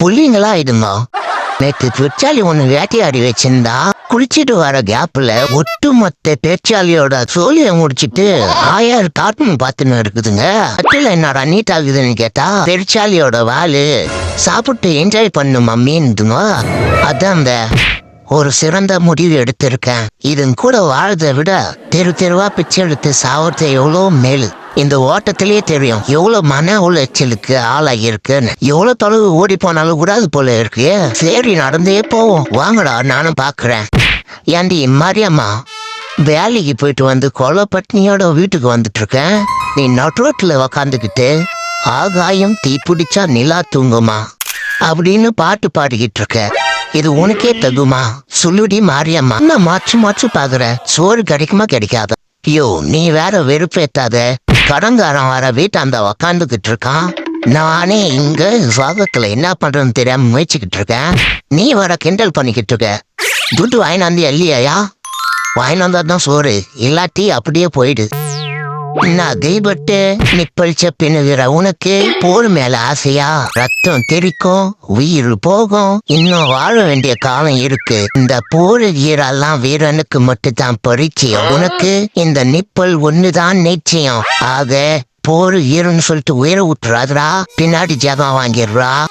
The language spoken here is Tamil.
புள்ளிங்களா இருந்தோம் நேற்று பெருச்சாலி ஒண்ணு வேட்டையாடி வச்சிருந்தா குளிச்சிட்டு வர கேப்ல ஒட்டுமொத்த பேச்சாளியோட சோழிய முடிச்சிட்டு ஆயார் கார்ட்டூன் பார்த்துன்னு இருக்குதுங்க. அட்டில என்னடா நீட் ஆகுதுன்னு கேட்டா பெருச்சாலியோட வாலு சாப்பிட்டு என்ஜாய் பண்ணு மம்மின்னு அதான் அந்த ஒரு சிறந்த முடிவு எடுத்திருக்கேன். இதன் கூட வாழ்றதை விட தெரு தெருவா பிச்சை எடுத்து சாவறது எவ்வளோ மேலு. இந்த ஓட்டத்திலேயே தெரியும். எவ்வளவு மன உளைச்சலுக்கு ஆளாகி இருக்குன்னு எவ்வளவு தொலைவு ஓடி போனாலும் கூடாது போல இருக்கு. சரி நடந்தே போவோம். வாங்கடா நானும் பாக்குறேன். ஏண்டி மாரியம்மா வேலைக்கு போயிட்டு வந்து கொலை பட்னியோட வீட்டுக்கு வந்துட்டு இருக்கேன் நீ நட்ரோட்டில் உக்காந்துக்கிட்டு ஆகாயம் தீப்பிடிச்சா நிலா தூங்குமா? அப்படின்னு பாட்டு பாடிக்கிட்டு இருக்க இது உனக்கே தகுமா? சொல்லுடி மாரியம்மா. நான் மாச்சு மாற்றி பாக்குற? சோறு கிடைக்குமா கிடைக்காத? ஐயோ நீ வேற வெறுப்பேத்தாத. கடங்காரன் வர வீட்டாண்ட உக்காந்துக்கிட்டு இருக்கான் நானே இங்க சுவாகத்துல என்ன பண்றேன்னு தெரியாம முயற்சிக்கிட்டு இருக்கேன் நீ வர கிண்டல் பண்ணிக்கிட்டு இருக்க துட்டு வாங்கினாந்து இல்லையா வாங்கினாந்தா தான் சோறு. இல்லாட்டி அப்படியே போயிடு. நான் தெய்வட்டு நிப்பழிச்ச பின்னுகிற உனக்கு போர் மேல ஆசையா? ரத்தம் தெரிக்கும் உயிர் போகும். இன்னும் வாழ வேண்டிய காலம் இருக்கு. இந்த போர் ஈரெல்லாம் வீரனுக்கு மட்டும்தான் பரிச்சயம். உனக்கு இந்த நிப்பல் ஒண்ணுதான் நிச்சயம். ஆக போர் ஈரன்னு சொல்லிட்டு உயிரை விட்டுறாதரா பின்னாடி ஜபம் வாங்கிடுறா.